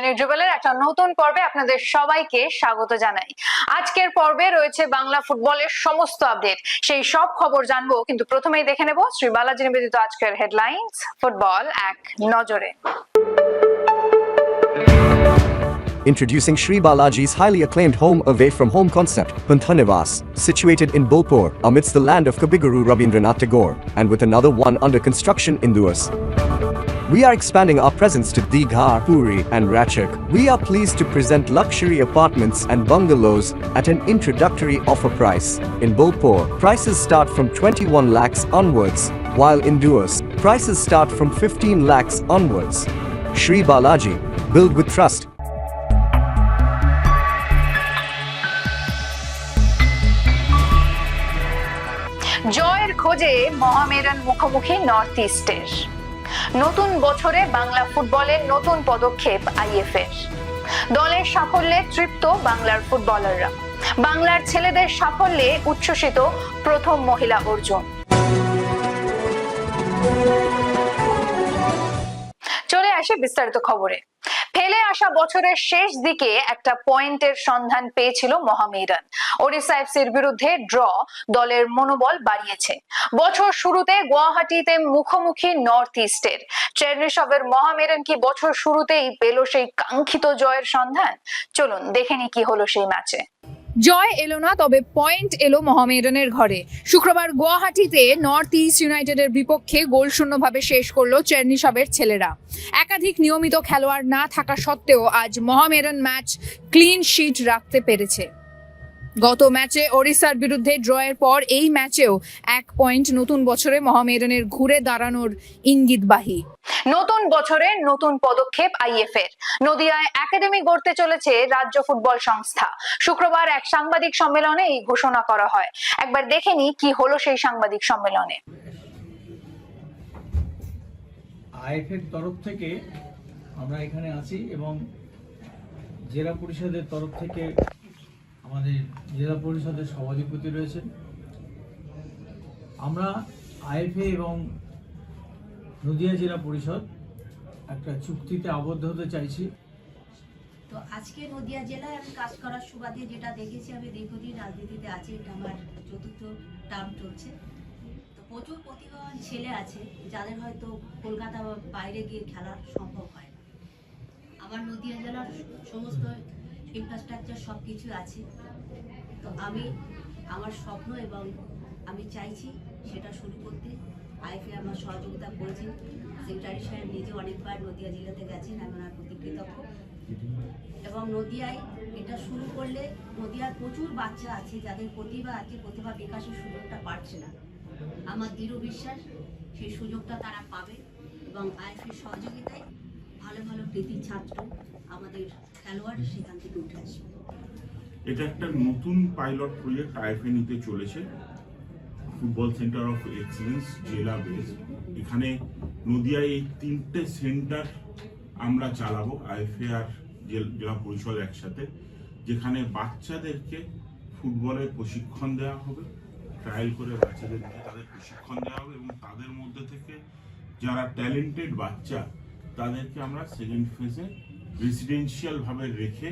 দৈনিক যুগলের একটা নতুন পর্বে আপনাদের সবাইকে স্বাগত জানাই আজকের পর্বে রয়েছে বাংলা ফুটবলের সমস্ত আপডেট সেই সব খবর জানব কিন্তু প্রথমেই দেখে নেব শ্রী বালাজি নিবেদিত আজকের হেডলাইন্স ফুটবল এক নজরে Introducing Sri Balaji's highly acclaimed home away from home concept, Panthanivas, situated in Bolpur, amidst the land of Kabiguru Rabindranath Tagore, and with another one under construction in Duas. We are expanding our presence to Dighar, Puri, and Ratchak. We are pleased to present luxury apartments and bungalows at an introductory offer price. In Bolpur, prices start from 21 lakhs onwards, while in Duas, prices start from 15 lakhs onwards. Sri Balaji, build with trust. জয়ের খোঁজে মহামেডান মুখোমুখি north ইস্টের নতুন বছরে বাংলা ফুটবলের নতুন পদক্ষেপ আইএফএর দলের সাফল্যে তৃপ্ত বাংলার ফুটবলাররা। বাংলার ছেলেদের সাফল্যে উচ্ছ্বসিত প্রথম মহিলা অর্জুন। চলে আসে বিস্তারিত খবরে। ফেলে আসা বছরের শেষ দিকে একটা পয়েন্টের সন্ধান পেয়েছিল মহামেডান ওড়িশা এফসির বিরুদ্ধে ড্র দলের মনোবল বাড়িয়েছে। বছর শুরুতে গুয়াহাটিতে মুখোমুখি নর্থ ইস্টের। চেরনিসবের মহামেডান কি বছর শুরুতেই পেল সেই কাঙ্ক্ষিত জয়ের সন্ধান? চলুন দেখে কি হলো সেই ম্যাচে। জয় এলো না, তবে পয়েন্ট এলো মহামেডনের ঘরে। শুক্রবার গুয়াহাটিতে নর্থ ইস্ট ইউনাইটেডের বিপক্ষে গোল শূন্যভাবে শেষ করল চেরনিসবের ছেলেরা। একাধিক নিয়মিত খেলোয়াড় না থাকা সত্ত্বেও আজ মহামেডন ম্যাচ ক্লিন শিট রাখতে পেরেছে। গত ম্যাচে ওড়িশার বিরুদ্ধে ড্রয়ের পর এই ম্যাচেও এক পয়েন্ট নতুন বছরে মহামেডানের ঘুরে দাঁড়ানোর ইঙ্গিতবাহী। নতুন বছরে নতুন পদক্ষেপ আইএফ এর নদিয়ায় একাডেমি গড়তে চলেছে রাজ্য ফুটবল সংস্থা। শুক্রবার এক সাংবাদিক সম্মেলনে এই ঘোষণা করা হয়। একবার দেখে নি কি হলো সেই সাংবাদিক সম্মেলনে। আইএফের তরফ থেকে আমরা এখানে আছি এবং জেলা পরিষদের তরফ থেকে আমাদের জেলা পরিষদের সভাধিপতি রয়েছেন। আমরা আইএফএ এবং নদিয়া জেলা পরিষদ একটা চুক্তিতে আবদ্ধ হতে চাইছি। তো আজকে নদিয়া জেলায় আমি কাজ করার সুবাদে যেটা দেখেছি, আমি দীর্ঘদিন রাজনীতিতে আছি, এটা আমার চতুর্থ টার্ম চলছে। তো প্রচুর প্রতিভাবান ছেলে আছে, যাদের হয়তো কলকাতা বাইরে গিয়ে খেলা সম্ভব হয় না। আমার নদিয়া জেলার সমস্ত ইনফ্রাস্ট্রাকচার সব কিছু আছে। তো আমি আমার স্বপ্ন এবং আমি চাইছি সেটা শুরু করতে। আইফে আমার সহযোগিতা করেছেন। সেক্রেটারি সাহেব নিজে অনেকবার নদিয়া জেলাতে গেছেন, আমি ওনার প্রতি কৃতজ্ঞ। এবং নদিয়ায় এটা শুরু করলে নদিয়ার প্রচুর বাচ্চা আছে, যাদের প্রতিভা আছে, প্রতিভা বিকাশের সুযোগটা পাচ্ছে না। আমার দৃঢ় বিশ্বাস সেই সুযোগটা তারা পাবে এবং আইএফের সহযোগিতায় ভালো ভালো কৃতি ছাত্র আমাদের খেলোয়াড় সেখান থেকে উঠে আসবে এটা একটা নতুন পাইলট প্রজেক্ট আইএফএ নিতে চলেছে। ফুটবল সেন্টার অফ এক্সিলেন্স জেলা বেস। এখানে নদিয়ায় এই তিনটে সেন্টার আমরা চালাবো, আইএফএ আর জেল- পরিষদ একসাথে, যেখানে বাচ্চাদেরকে ফুটবলের প্রশিক্ষণ দেওয়া হবে ট্রায়াল করে বাচ্চাদেরকে তাদের প্রশিক্ষণ দেওয়া হবে এবং তাদের মধ্যে থেকে যারা ট্যালেন্টেড বাচ্চা, তাদেরকে আমরা সেকেন্ড ফেজে রেসিডেন্সিয়াল ভাবে রেখে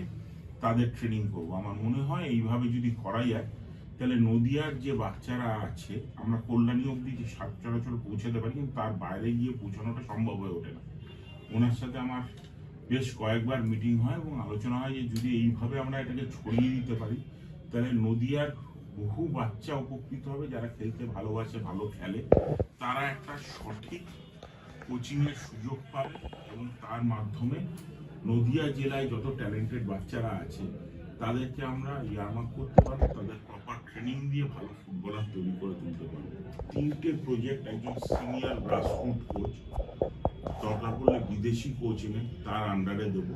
তাদের ট্রেনিং করব। আমার মনে হয় এইভাবে যদি করা যায়, তাহলে নদিয়ার যে বাচ্চারা আছে, আমরা কল্যাণী অবধি যে সাত চলাচল পৌঁছাতে পারি, কিন্তু তার বাইরে গিয়ে পৌঁছানোটা সম্ভব হয়ে ওঠে না। ওনার সাথে আমার বেশ কয়েকবার মিটিং হয় এবং আলোচনা হয় যে যদি এইভাবে আমরা এটাকে ছড়িয়ে দিতে পারি, তাহলে নদিয়ার বহু বাচ্চা উপকৃত হবে যারা খেলতে ভালোবাসে, ভালো খেলে। তারা একটা সঠিক কোচিংয়ের সুযোগ পাবে এবং তার মাধ্যমে নদিয়া জেলায় যত ট্যালেন্টেড বাচ্চারা আছে, তাদেরকে আমরা ইয়ারমার্ক করতে পারব, তাদের প্রপার ট্রেনিং দিয়ে ভালো ফুটবলার তৈরি করে তুলতে পারব। তিনটে প্রজেক্ট একজন সিনিয়র গ্রাসরুট কোচ দরকার পড়লে বিদেশি কোচ এনে তার আন্ডারে দেবো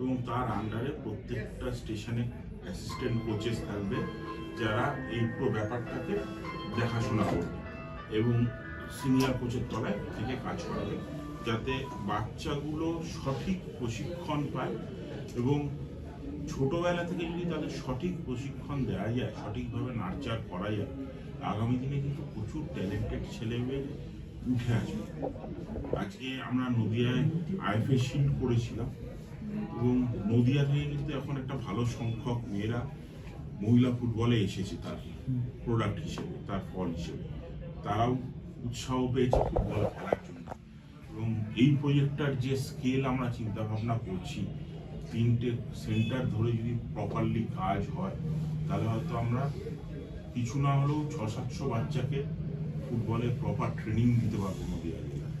এবং তার আন্ডারে প্রত্যেকটা স্টেশনে অ্যাসিস্ট্যান্ট কোচেস থাকবে, যারা এই পুরো ব্যাপারটাকে দেখাশোনা করবে এবং সিনিয়র কোচের তলায় থেকে কাজ করাবে। যাতে বাচ্চাগুলো সঠিক প্রশিক্ষণ পায় এবং ছোটোবেলা থেকে যদি তাদের সঠিক প্রশিক্ষণ দেওয়া যায়, সঠিকভাবে নার্চার করা যায়, আগামী দিনে কিন্তু প্রচুর ট্যালেন্টেড ছেলেমেয়ে উঠে আসবে। আজকে আমরা নদিয়ায় আইএফএ শিল্ড করেছিলাম এবং নদিয়া থেকে কিন্তু এখন একটা ভালো সংখ্যক মেয়েরা মহিলা ফুটবলে এসেছে তার প্রোডাক্ট হিসেবে, তার ফল হিসেবে। তারাও উৎসাহ পেয়েছে ফুটবল খেলার এবং এই প্রজেক্টটার যে স্কেল আমরা চিন্তা ভাবনা করছি, তিনটে সেন্টার ধরে যদি প্রপারলি কাজ হয়, তাহলে হয়তো আমরা কিছু না হলেও ছ সাতশো বাচ্চাকে ফুটবলের প্রপার ট্রেনিং দিতে পারব নদিয়া জেলায়,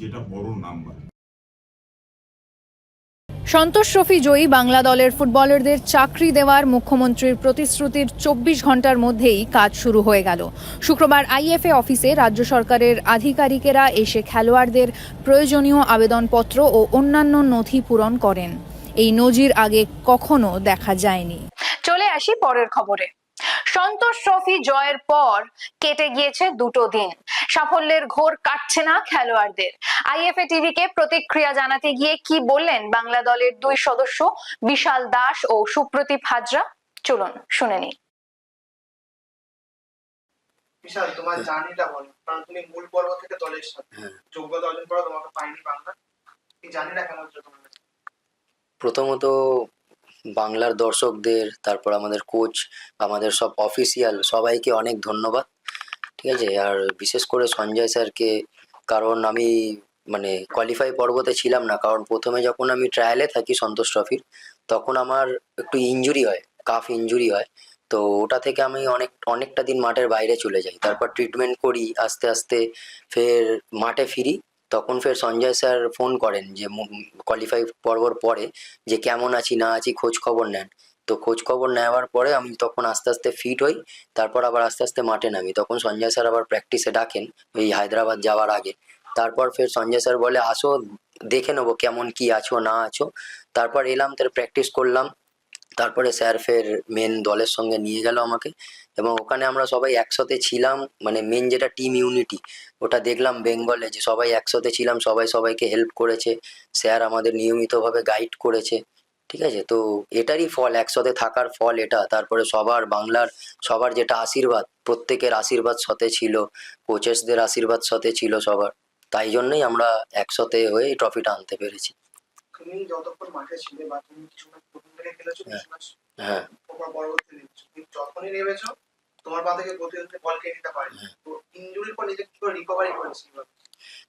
যেটা বড় নাম্বার সন্তোষ রফি জয়ী বাংলা দলের ফুটবলারদের চাকরি দেওয়ার মুখ্যমন্ত্রীর প্রতিশ্রুতির চব্বিশ ঘণ্টার মধ্যেই কাজ শুরু হয়ে গেল। শুক্রবার আইএফএ অফিসে রাজ্য সরকারের আধিকারিকেরা এসে খেলোয়াড়দের প্রয়োজনীয় আবেদনপত্র ও অন্যান্য নথি পূরণ করেন। এই নজির আগে কখনো দেখা যায়নি। চলে আসি পরের খবরে। সন্তোষ ট্রফি জয়ের পর কেটে গিয়েছে দুটো দিন। সাফল্যের ঘোর কাটছে না খেলোয়াড়দের। আইএফএ টিভিকে প্রতিক্রিয়া জানাতে গিয়ে কি বললেন বাংলা দলের দুই সদস্য বিশাল দাস ও সুপ্রতীপ হাজরা? চলুন শুনে নিই। বিশাল তোমার জার্নিটা বলো কারণ তুমি মূল পর্ব থেকে দলের সাথে। হ্যাঁ। যোগ্যতা অর্জন করা তোমাকে পাইনি বাংলা। এই জার্নিটা কেমন হচ্ছে তোমার। প্রথমত বাংলার দর্শকদের, তারপর আমাদের কোচ আমাদের সব অফিসিয়াল সবাইকে অনেক ধন্যবাদ। ঠিক আছে? আর বিশেষ করে সঞ্জয় স্যারকে, কারণ আমি মানে কোয়ালিফাই পর্বতে ছিলাম না, কারণ প্রথমে যখন আমি ট্রায়ালে থাকি সন্তোষ ট্রফির তখন আমার একটু ইনজুরি হয় কাফ ইনজুরি হয়। তো ওটা থেকে আমি অনেক, অনেকটা দিন মাঠের বাইরে চলে যাই। তারপর ট্রিটমেন্ট করি, আস্তে আস্তে ফের মাঠে ফিরি। তখন ফের সঞ্জয় স্যার ফোন করেন যে কোয়ালিফাই পর্বর পরে যে, কেমন আছি, না আছি, খোঁজ খবর নেন। তো খোঁজ খবর নেওয়ার পরে আমি তখন আস্তে আস্তে ফিট হই, তারপর আবার আস্তে আস্তে মাঠে নামি। তখন সঞ্জয় স্যার আবার প্র্যাকটিসে ডাকেন ওই হায়দ্রাবাদ যাওয়ার আগে। তারপর ফের সঞ্জয় স্যার বলে, আসো, দেখে নেব কেমন, কি আছো, না আছো। তারপর এলাম তার প্র্যাকটিস করলাম। তারপরে স্যার ফের মেন দলের সঙ্গে নিয়ে গেল আমাকে। এবং ওখানে আমরা সবাই একসাথে ছিলাম মানে মেন যেটা টিম ইউনিটি ওটা দেখলাম বেঙ্গলে যে সবাই একসাথে ছিলাম সবাই সবাইকে হেল্প করেছে। স্যার আমাদের নিয়মিতভাবে গাইড করেছে। ঠিক আছে? তো এটারই ফল একসাথে থাকার ফল এটা। তারপরে সবার বাংলার সবার যেটা আশীর্বাদ প্রত্যেকের আশীর্বাদ সাথে ছিল। কোচেসদের আশীর্বাদ সাথে ছিল সবার। তাই জন্যই আমরা একসাথে হয়ে এই ট্রফিটা আনতে পেরেছি। তুমি যতক্ষণ মাঠে ছিলে বা তুমি কিছু ম্যাচ প্রথম থেকে খেলেছো হ্যাঁ। হ্যাঁ যখনই নেমেছো তোমার পা থেকে বল খেয়ে নিতে পারে হ্যাঁ। তো ইনজুরির পর নিজে কি করে রিকভারি করেছি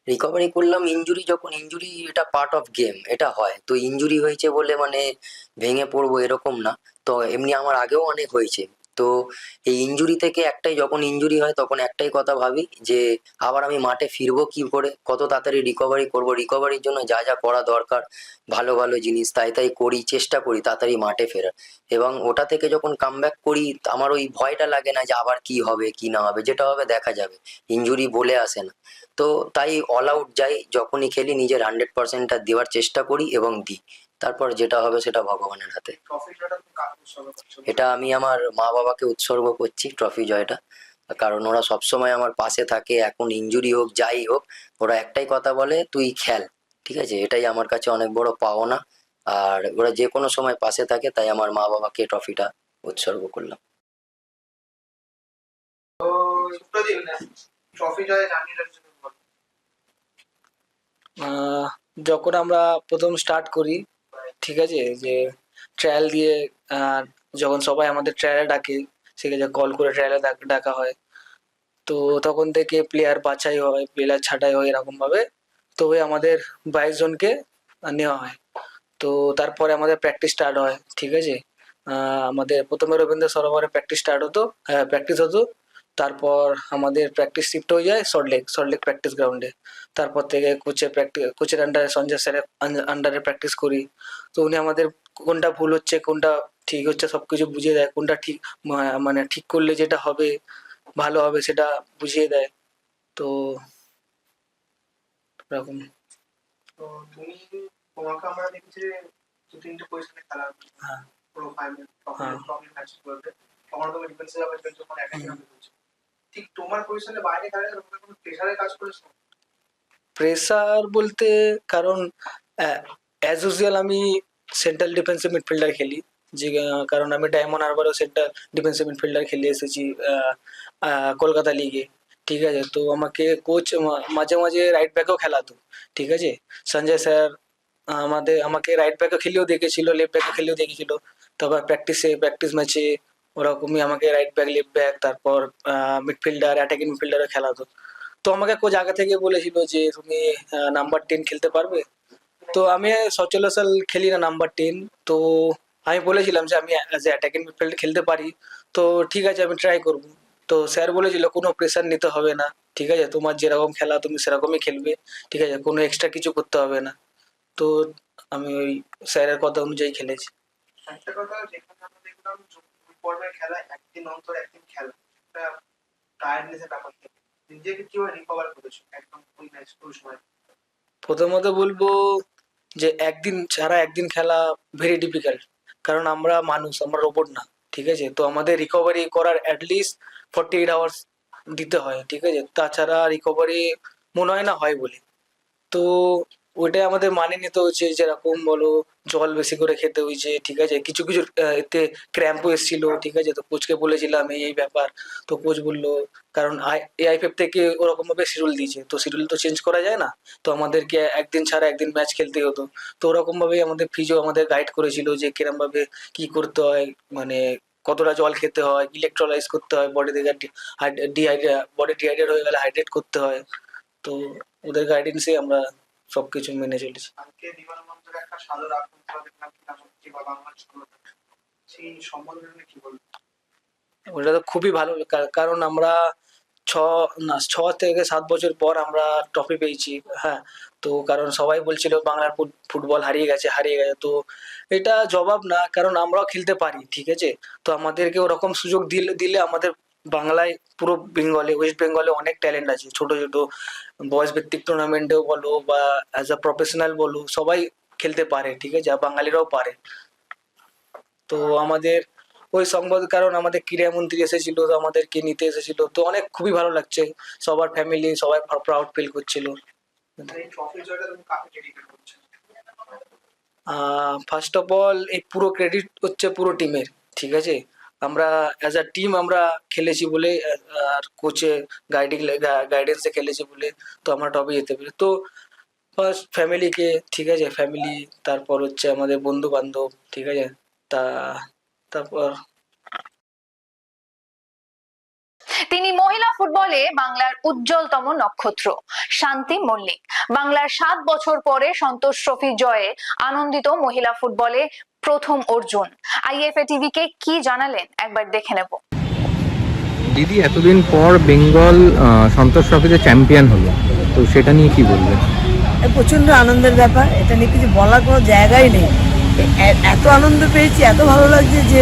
রিকভারি করলাম ইনজুরি যখন ইনজুরি এটা পার্ট অফ গেম এটা হয়। তো ইনজুরি হয়েছে বলে মানে ভেঙে পড়ব এরকম না। তো এমনি আমার আগেও অনেক হয়েছে। তো এই ইনজুরি থেকে একটাই যখন ইনজুরি হয়, তখন একটাই কথা ভাবি যে আবার আমি মাঠে ফিরবো কি করে? কত তাড়াতাড়ি রিকভারি করব? রিকভারির জন্য যা যা করা দরকার, ভালো ভালো জিনিস তাই তাই করি, চেষ্টা করি তাড়াতাড়ি মাঠে ফেরার। এবং ওটা থেকে যখন কামব্যাক করি, আমার ওই ভয়টা লাগে না যে আবার কি হবে, কি না হবে, যেটা হবে দেখা যাবে ইনজুরি বলে আসে না। তো তাই অল আউট যাই, যখনই খেলি নিজের হান্ড্রেড পার্সেন্টটা দেওয়ার চেষ্টা করি এবং দিই। তারপর যেটা হবে সেটা ভগবানের হাতে। এটা আমি আমার মা বাবাকে উৎসর্গ করছি ট্রফি জয়টা। কারণ ওরা সবসময় আমার পাশে থাকে এখন ইনজুরি হোক যাই হোক ওরা একটাই কথা বলে তুই খেল। ঠিক আছে? এটাই আমার কাছে অনেক বড় পাওনা। আর ওরা যে কোনো সময় পাশে থাকে তাই আমার মা বাবাকে ট্রফিটা উৎসর্গ করলাম। যখন আমরা প্রথম স্টার্ট করি ঠিক আছে? যে ট্রায়াল দিয়ে যখন সবাই আমাদের ট্রায়ালে ডাকে আছে কল করে ট্রায়ালে ডাকা হয়। তো তখন থেকে প্লেয়ার বাছাই হয় প্লেয়ার ছাঁটাই হয় এরকম ভাবে। তো আমাদের বাইশ জনকে নেওয়া হয়। তো তারপরে আমাদের প্র্যাকটিস স্টার্ট হয়, ঠিক আছে? আমাদের প্রথমে রবীন্দ্র সরোবরে প্র্যাকটিস স্টার্ট হতো প্র্যাকটিস হতো। তারপর আমাদের প্র্যাকটিস শিফট হয়ে যায় সল্টলেক সল্টলেক প্র্যাকটিস গ্রাউন্ডে তারপর থেকে কোচের প্র্যাকটিস কোচের আন্ডারে সঞ্জয় স্যারের আন্ডারে প্র্যাকটিস করি। তো উনি আমাদের কোনটা ভুল হচ্ছে কোনটা ঠিক হচ্ছে সব কিছু বুঝিয়ে দেয় কোনটা ঠিক মানে ঠিক করলে যেটা হবে ভালো হবে সেটা বুঝিয়ে দেয়। তো এরকম। তো তুমি তোমাকে আমরা দেখেছি যে দু তিনটে পজিশনে খেলা হ্যাঁ। ম্যাচ তখন তুমি ডিফেন্সে যাবে যখন একাই ঠিক তোমার পজিশনে বাইরে খেলা তোমাকে কোনো প্রেসারে কাজ করেছ প্রেসার বলতে কারণ অ্যাজ ইউজুয়াল আমি সেন্ট্রাল ডিফেন্সিভ মিডফিল্ডার খেলি যে আহ, কারণ আমি ডায়মন্ড হারবারও সেন্ট্রাল ডিফেন্সিভ মিডফিল্ডার খেলে এসেছি আহ, আহ, কলকাতা লিগে ঠিক আছে তো আমাকে কোচ মাঝে মাঝে রাইট ব্যাকেও খেলাতো ঠিক আছে সঞ্জয় স্যার আমাদের আমাকে রাইট ব্যাকে খেলেও দেখেছিল লেফট ব্যাকে খেলেও দেখেছিল তারপর প্র্যাকটিসে প্র্যাকটিস ম্যাচে ওরকমই আমাকে রাইট ব্যাক লেফট ব্যাক তারপর মিডফিল্ডার অ্যাটাকিং মিডফিল্ডারও খেলাতো তো আমাকে কোচ আগে থেকে বলেছিল যে, তুমি নাম্বার টেন খেলতে পারবে? তো আমি সচরাচর খেলি না নাম্বার টেন তো আমি বলেছিলাম যে, আমি অ্যাজ এ অ্যাটাকিং মিডফিল্ড খেলতে পারি। তো ঠিক আছে, আমি ট্রাই করব। তো স্যার বলেছিল, কোনো প্রেশার নিতে হবে না। ঠিক আছে, তোমার যেরকম খেলা, তুমি সেরকমই খেলবে। ঠিক আছে, কোনো এক্সট্রা কিছু করতে হবে না। তো আমি ওই স্যারের কথা অনুযায়ী খেলেছি। একটা কথা যেখানে আমরা দেখলাম যে দুই পর্বের খেলা, একদিন অন্তর একদিন খেলা। একটা টায়ার্ডনেসের ব্যাপার থেকে। নিজেকে কীভাবে রিকভার করেছ? একদম ওই ম্যাচ ওই সময়। প্রথমত বলব যে একদিন ছাড়া একদিন খেলা ভেরি ডিফিকাল্ট কারণ আমরা মানুষ, আমরা রোবট না, ঠিক আছে? তো আমাদের রিকভারি করার অ্যাটলিস্ট ফর্টি এইট আওয়ার্স দিতে হয়, ঠিক আছে? তাছাড়া রিকভারি মনে হয় না হয় বলে। তো ওইটাই আমাদের মানে নিতে হচ্ছে, যেরকম বলো জল বেশি করে খেতে হয়েছে, ঠিক আছে? কিছু কিছু এতে ক্র্যাম্পও এসেছিল, ঠিক আছে? তো কোচকে বলেছিলাম এই এই ব্যাপার। তো কোচ বলল, কারণ আই এআইএফএফ থেকে ওরকম ভাবে শিডিউল দিয়েছে, তো শিডিউল তো চেঞ্জ করা যায় না? তো আমাদেরকে একদিন ছাড়া একদিন ম্যাচ খেলতে হতো। তো ওরকম ভাবেই আমাদের ফিজিও আমাদের গাইড করেছিল যে কিরম ভাবে কি করতে হয় মানে কতটা জল খেতে হয় ইলেকট্রোলাইজ করতে হয় বডি থেকে ডিহাইড্রেট বডি ডিহাইড্রেট হয়ে গেলে হাইড্রেট করতে হয়। তো ওদের গাইডেন্সে আমরা সবকিছু মেনে চলেছি। ওটা তো খুবই ভালো কারণ আমরা ছ না ছ থেকে সাত বছর পর আমরা ট্রফি পেয়েছি হ্যাঁ। তো কারণ সবাই বলছিল বাংলার ফুটবল হারিয়ে গেছে হারিয়ে গেছে। তো এটা জবাব না কারণ আমরাও খেলতে পারি ঠিক আছে? তো আমাদেরকে ওরকম সুযোগ দিলে দিলে আমাদের বাংলায় পুরো বেঙ্গলে ওয়েস্ট বেঙ্গলে অনেক ট্যালেন্ট আছে। ছোট ছোট বয়স ভিত্তিক টুর্নামেন্টেও বলো বা অ্যাজ আ প্রফেশনাল বলো সবাই খেলতে পারে ঠিক আছে? আর বাঙালিরাও পারে। তো আমাদের ওই সংবাদ কারণ আমাদের ক্রীড়ামন্ত্রী এসেছিল আমাদেরকে নিতে এসেছিল তো অনেক খুবই ভালো লাগছে। সবার ফ্যামিলি সবাই প্রাউড ফিল করছিল। ফার্স্ট অফ অল এই পুরো ক্রেডিট হচ্ছে পুরো টিমের ঠিক আছে? আমরা অ্যাজ আ টিম আমরা খেলেছি বলে, আর কোচে গাইডিং গাইডেন্সে খেলেছি বলে তো আমরা টপে যেতে পারি। তো ফার্স্ট ফ্যামিলিকে ঠিক আছে ফ্যামিলি তারপর হচ্ছে আমাদের বন্ধু বান্ধব ঠিক আছে? তা, তারপর তিনি মহিলা ফুটবলে বাংলার উজ্জ্বলতম নক্ষত্র শান্তি মল্লিক। বাংলার সাত বছর পরে সন্তোষ ট্রফি জয়ে আনন্দিত মহিলা ফুটবলে প্রথম অর্জুন। আইএফএ টিভিকে কি জানালেন? একবার দেখে নেব। দিদি এতদিন পর বেঙ্গল আহ, সন্তোষ ট্রফিতে চ্যাম্পিয়ন হলো। তো সেটা নিয়ে কি বলবেন? প্রচণ্ড আনন্দের ব্যাপার। এটা নিয়ে কিছু বলার কোনো জায়গাই নেই। এত আনন্দ পেয়েছি এত ভালো লাগছে যে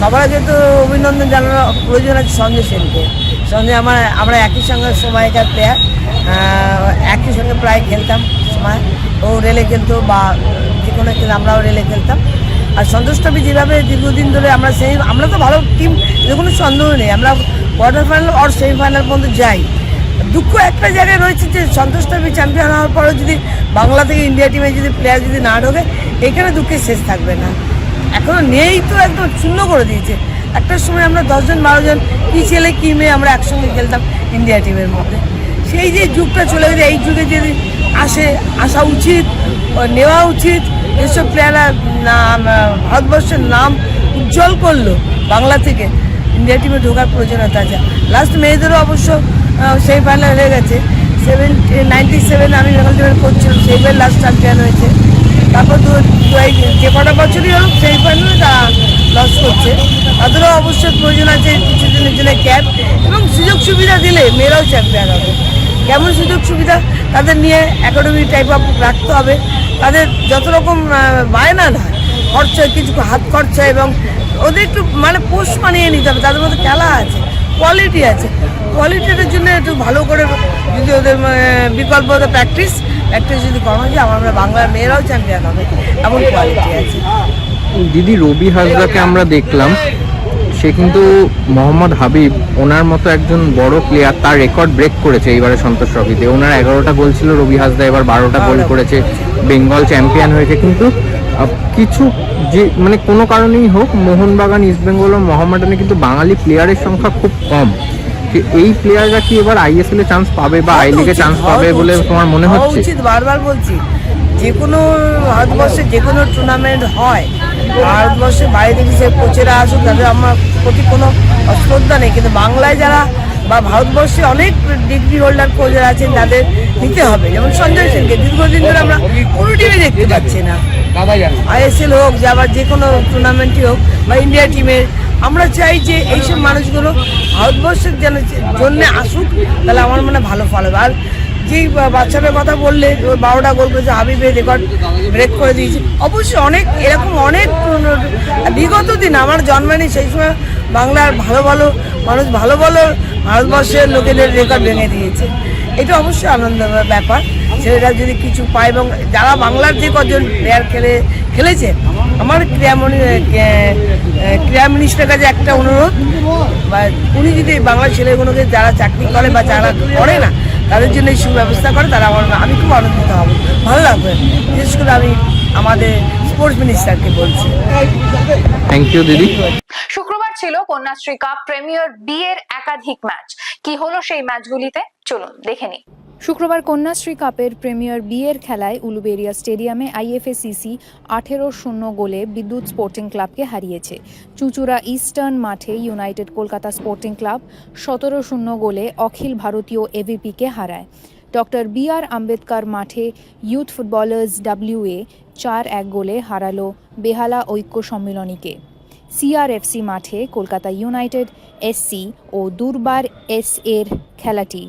সবার যেহেতু অভিনন্দন জানানোর প্রয়োজন আছে সঞ্জয় সেনকে। সঞ্জয়, আমার, আমরা একই সঙ্গে সময়কার প্লেয়ার একই সঙ্গে প্রায় খেলতাম সময়। ও রেলে খেলতো বা যে কোনো খেলে আমরাও রেলে খেলতাম। আর সন্তোষ ট্রফি যেভাবে দীর্ঘদিন ধরে আমরা সেই, আমরা তো ভালো টিম কোনো সন্দেহ নেই। আমরা কোয়ার্টার ফাইনাল আর সেমিফাইনাল পর্যন্ত যাই। দুঃখ একটা জায়গায় রয়েছে যে সন্তোষ ট্রফি চ্যাম্পিয়ন হওয়ার পরেও যদি বাংলা থেকে ইন্ডিয়া টিমে যদি প্লেয়ার যদি না ঢোকে, এখানে দুঃখের শেষ থাকবে না। এখনও নেই তো, একদম শূন্য করে দিয়েছে। একটা সময় আমরা দশজন, বারোজন, কি ছেলে, কি মেয়ে, আমরা একসঙ্গে খেলতাম ইন্ডিয়া টিমের মধ্যে। সেই যে যুগটা চলে গেছে, এই যুগে যদি আসে, আসা উচিত নেওয়া উচিত, এসব প্লেয়াররা নাম, ভারতবর্ষের নাম উজ্জ্বল করল বাংলা থেকে। ইন্ডিয়া টিমে ঢোকার প্রয়োজনীয়তা আছে লাস্ট মেয়েদেরও অবশ্য সেই ফাইনাল হয়ে গেছে। সেভেন নাইনটি সেভেন আমি বেঙ্গল টিমের কোচ ছিলাম, সেইবার লাস্ট চ্যাম্পিয়ন হয়েছে। তারপর যে কটা বছরই হোক, সেই ফাইনালে তারা লস করছে। তাদেরও অবশ্যই প্রয়োজন আছে কিছু দিনের জন্য ক্যাপ এবং সুযোগ সুবিধা দিলে মেয়েরাও চ্যাম্পিয়ন হবে। কেমন সুযোগ সুবিধা? তাদের নিয়ে একাডেমি টাইপ অফ রাখতে হবে। তাদের যত রকম বায়না না, খরচা, কিছু হাত খরচা এবং ওদের একটু মানে পোস্ট মানিয়ে নিতে হবে। তাদের মধ্যে খেলা আছে কোয়ালিটি আছে। কোয়ালিটিটার জন্য একটু ভালো করে যদি ওদের বিকল্প প্র্যাকটিস প্র্যাকটিস যদি করানো যায় আমার বাংলার মেয়েরাও চ্যাম্পিয়ন হবে। এমন কোয়ালিটি আছে। দিদি রবি হাজরাকে আমরা দেখলাম। সে কিন্তু মোহাম্মদ হাবিব ওনার মতো একজন বড় প্লেয়ার তার রেকর্ড ব্রেক করেছে এইবারে সন্তোষ ট্রফিতে। ওনার এগারোটা গোল ছিল রবি হাসদা এবার বারোটা গোল করেছে। বেঙ্গল চ্যাম্পিয়ন হয়েছে কিন্তু কিছু যে মানে কোনো কারণেই হোক মোহনবাগান ইস্টবেঙ্গল ও মোহামেডানে কিন্তু বাঙালি প্লেয়ারের সংখ্যা খুব কম। এই প্লেয়াররা কি এবার আইএসএল এ চান্স পাবে বা আই লিগে চান্স পাবে বলে তোমার মনে হচ্ছে? উচিত বারবার বলছি। যে কোনো ভারতবর্ষে যে কোনো টুর্নামেন্ট হয় ভারতবর্ষে বাইরে থেকে যে কোচেরা আসুক তাদের আমার প্রতি কোনো অশ্রদ্ধা নেই। কিন্তু বাংলায় যারা বা ভারতবর্ষে অনেক ডিগ্রি হোল্ডার কোচরা আছেন তাদের নিতে হবে। যেমন সঞ্জয় সিংকে দীর্ঘদিন ধরে আমরা কোনো টিমে দেখতে পাচ্ছি না। আইএসএল হোক যে আবার যে কোনো টুর্নামেন্টই হোক বা ইন্ডিয়া টিমের আমরা চাই যে এইসব মানুষগুলো ভারতবর্ষের যেন জন্য আসুক তাহলে আমার মনে ভালো ফল হবে। আর যে বাচ্চাটার কথা বললে বারোটা গোল করেছে, হাবিবের রেকর্ড ব্রেক করে দিয়েছে। অবশ্যই অনেক, এরকম অনেক বিগত দিন আমার জন্মানি সেই সময় বাংলার ভালো ভালো, মানুষ ভালো ভালো ভারতবর্ষের লোকেদের রেকর্ড ভেঙে দিয়েছে। এটা অবশ্যই আনন্দের ব্যাপার। ছেলেরা যদি কিছু পায় এবং যারা বাংলার যে কজন প্লেয়ার খেলে, খেলেছে, আমার ক্রীড়ামণি ক্রীড়া মিনিস্টারের কাছে একটা অনুরোধ উনি যদি বাংলার ছেলেগুলোকে যারা চাকরি করে বা যারা করে না তাদের জন্য এই সুব্যবস্থা করে তারা আমার আমি খুব আনন্দিত হব। ভালো লাগবে। বিশেষ করে আমি আমাদের স্পোর্টস মিনিস্টারকে বলছি। থ্যাংক ইউ দিদি। শুক্রবার ছিল কন্যাশ্রী কাপ প্রিমিয়ার বি এর একাধিক ম্যাচ কি হলো সেই ম্যাচগুলিতে চলুন দেখে নিই। শুক্রবার কন্যাশ্রী কাপের প্রিমিয়ার বিয়ের খেলায় উলুবেরিয়া স্টেডিয়ামে আইএফএসিসি আঠেরো শূন্য গোলে বিদ্যুৎ স্পোর্টিং ক্লাবকে হারিয়েছে। চুচুড়া ইস্টার্ন মাঠে ইউনাইটেড কলকাতা স্পোর্টিং ক্লাব সতেরো শূন্য গোলে অখিল ভারতীয় এভিপিকে হারায়। ডক্টর বি আর আম্বেদকর মাঠে ইউথ ফুটবলার্স ডাব্লিউএ চার এক গোলে হারালো বেহালা ঐক্য সম্মিলনীকে। সিআরএফসি মাঠে কলকাতা ইউনাইটেড এসসি ও দুর্বার এস এর খেলাটি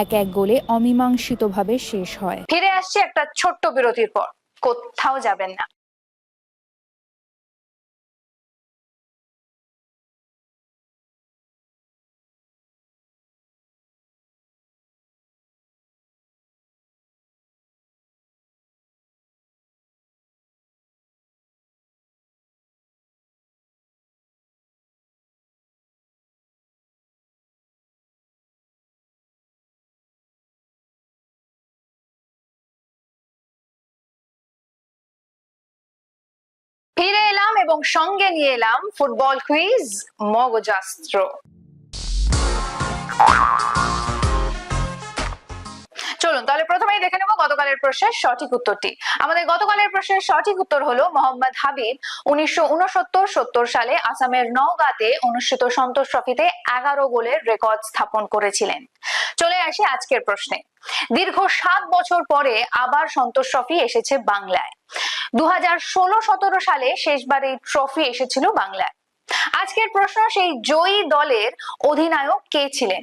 এক এক গোলে অমীমাংসিতভাবে শেষ হয়। ফিরে আসছে একটা ছোট্ট বিরতির পর। কোথাও যাবেন না। এবং সঙ্গে নিয়ে এলাম ফুটবল কুইজ মগজাস্ত্র। চলুন, তাহলে প্রথমেই দেখে নেব গতকালের প্রশ্নের সঠিক উত্তরটি। আমাদের গতকালের প্রশ্নের সঠিক উত্তর হলো, মোহাম্মদ হাবিব উনিশশো সত্তর সালে আসামের নওগাঁতে অনুষ্ঠিত সন্তোষ ট্রফিতে এগারো গোলের রেকর্ড স্থাপন করেছিলেন। চলে আসি আজকের প্রশ্নে। দীর্ঘ সাত বছর পরে আবার সন্তোষ ট্রফি এসেছে বাংলায়। দু হাজার সালে শেষবার এই ট্রফি এসেছিল বাংলায়। আজকের প্রশ্ন, সেই জয়ী দলের অধিনায়ক কে ছিলেন?